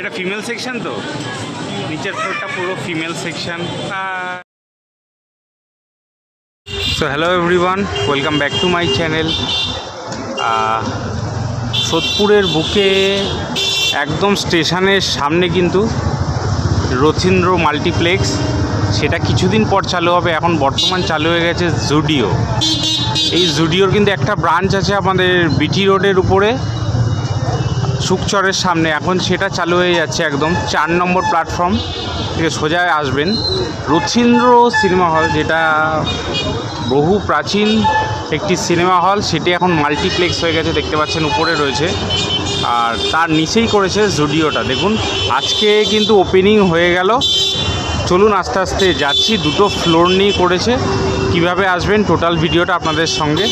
এটা female section তো? নিচের ফ্লোরটা পুরো female section so hello everyone welcome back to my channel সোদপুরের বুকে একদম স্টেশনের সামনে কিন্তু রথীন্দ্র মাল্টিপ্লেক্স। সেটা কিছুদিন পর চালু হবে, এখন বর্তমান চালু হয়ে গেছে জুডিও। এই জুডিওর কিন্তু একটা ব্রাঞ্চ আছে আমাদের বিটি রোডের উপরে। সুকচরের সামনে। এখন সেটা চালু হয়ে যাচ্ছে একদম। চার নম্বর প্ল্যাটফর্ম থেকে সোজা আসবেন রথীন্দ্র সিনেমা হল, যেটা বহু প্রাচীন একটি সিনেমা হল। সেটি এখন মাল্টিপ্লেক্স হয়ে গেছে, দেখতে পাচ্ছেন উপরে রয়েছে। আর তার নিচেই করেছে জুডিওটা। দেখুন, আজকে কিন্তু ওপেনিং হয়ে গেল। চলুন আস্তে আস্তে যাচ্ছি। দুটো ফ্লোর নিয়ে করেছে। কীভাবে আসবেন? টোটাল ভিডিওটা আপনাদের সঙ্গে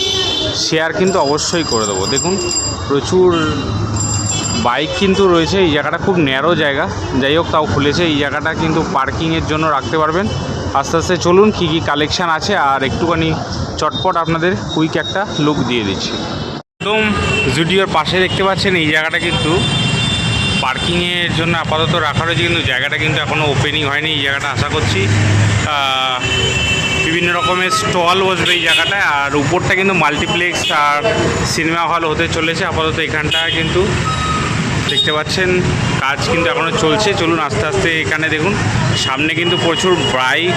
শেয়ার কিন্তু অবশ্যই করে দেবো। দেখুন, প্রচুর বাইক কিন্তু রয়েছে, এই জায়গাটা খুব ন্যারো জায়গা। যাই হোক, তাও খুলেছে। এই জায়গাটা কিন্তু পার্কিংয়ের জন্য রাখতে পারবেন। আস্তে আস্তে চলুন, কী কী কালেকশান আছে, আর একটুখানি চটপট আপনাদের কুইক একটা লুক দিয়ে দিচ্ছি। একদম জুডিওর পাশে দেখতে পাচ্ছেন, এই জায়গাটা কিন্তু পার্কিংয়ের জন্য আপাতত রাখা রয়েছে, কিন্তু জায়গাটা কিন্তু এখনও ওপেনিং হয়নি। এই জায়গাটা আশা করছি বিভিন্ন রকমের স্টল বসবে এই জায়গাটায়। আর উপরটা কিন্তু মাল্টিপ্লেক্স আর সিনেমা হল হতে চলেছে। আপাতত এখানটা কিন্তু দেখতে পাচ্ছেন, কাজ কিন্তু এখনও চলছে। চলুন আস্তে আস্তে এখানে দেখুন, সামনে কিন্তু প্রচুর বাইক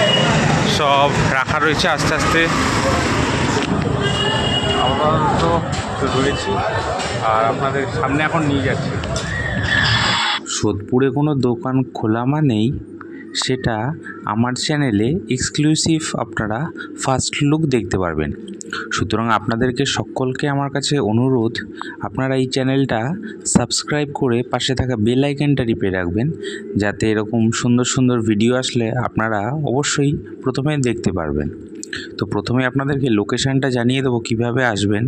সব রাখা রয়েছে আস্তে আস্তে। আর আপনাদের সামনে এখন নিয়ে যাচ্ছি। সোদপুরে কোনো দোকান খোলা মানেই সেটা আমার চ্যানেলে এক্সক্লুসিভ আপনারা ফার্স্ট লুক দেখতে পারবেন। সুতরাং আপনাদেরকে সকলকে আমার কাছে অনুরোধ, আপনারা এই চ্যানেলটা সাবস্ক্রাইব করে পাশে থাকা বেল আইকনটা টিপে রাখবেন, যাতে এরকম সুন্দর সুন্দর ভিডিও আসলে আপনারা অবশ্যই প্রথমে দেখতে পারবেন। তো প্রথমে আপনাদেরকে লোকেশানটা জানিয়ে দেবো কীভাবে আসবেন।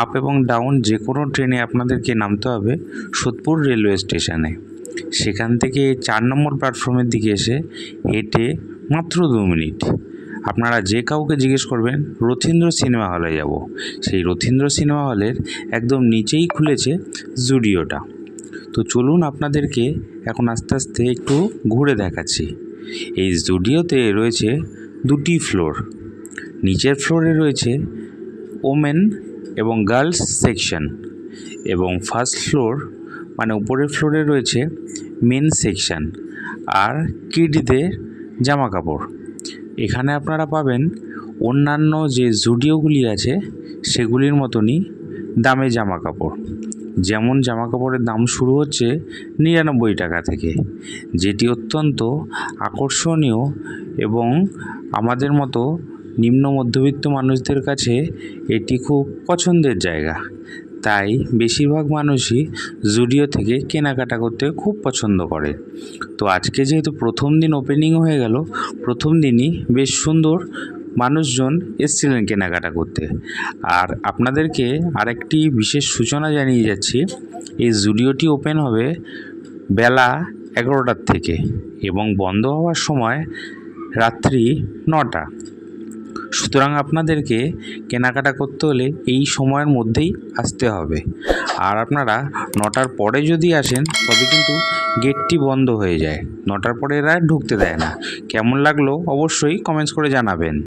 আপ এবং ডাউন যে কোনো ট্রেনে আপনাদেরকে নামতে হবে সোদপুর রেলওয়ে স্টেশনে সেখান থেকে চার নম্বর প্ল্যাটফর্মের দিকে এসে হেঁটে মাত্র দু মিনিট। আপনারা যে কাউকে জিজ্ঞেস করবেন, রথীন্দ্র সিনেমা হলে যাব। সেই রথীন্দ্র সিনেমা হলের একদম নিচেই খুলেছে জুডিওটা তো চলুন আপনাদেরকে এখন আস্তে আস্তে একটু ঘুরে দেখাচ্ছি। এই জুডিওতে রয়েছে দুটি ফ্লোর নিচের ফ্লোরে রয়েছে ওমেন এবং গার্লস সেকশন এবং ফার্স্ট ফ্লোর মানে উপরের ফ্লোরে রয়েছে মেন সেকশন আর কিডদের জামা কাপড় এখানে আপনারা পাবেন অন্যান্য যে জুডিওগুলি আছে, সেগুলির মতনই দামে জামা কাপড় যেমন জামা কাপড়ের দাম শুরু হচ্ছে নিরানব্বই টাকা থেকে, যেটি অত্যন্ত আকর্ষণীয় এবং আমাদের মতো নিম্ন মধ্যবিত্ত মানুষদের কাছে এটি খুব পছন্দের জায়গা। তাই বেশিরভাগ মানুষই জুডিও থেকে কেনাকাটা করতে খুব পছন্দ করে। তো আজকে যেহেতু প্রথম দিন ওপেনিং হয়ে গেল, প্রথম দিনই বেশ সুন্দর মানুষজন এসছিলেন কেনাকাটা করতে। আর আপনাদেরকে আরেকটি বিশেষ সূচনা জানিয়ে যাচ্ছি, এই জুডিওটি ওপেন হবে বেলা এগারোটার থেকে এবং বন্ধ হওয়ার সময় রাত্রি নটা। সুতরাং আপনাদেরকে কেনাকাটা করতে হলে এই সময়ের মধ্যেই আসতে হবে। আর আপনারা নটার পরে যদি আসেন, তবে কিন্তু গেটটি বন্ধ হয়ে যায়। নটার পরে এরা ঢুকতে দেয় না। কেমন লাগল অবশ্যই কমেন্টস করে জানাবেন।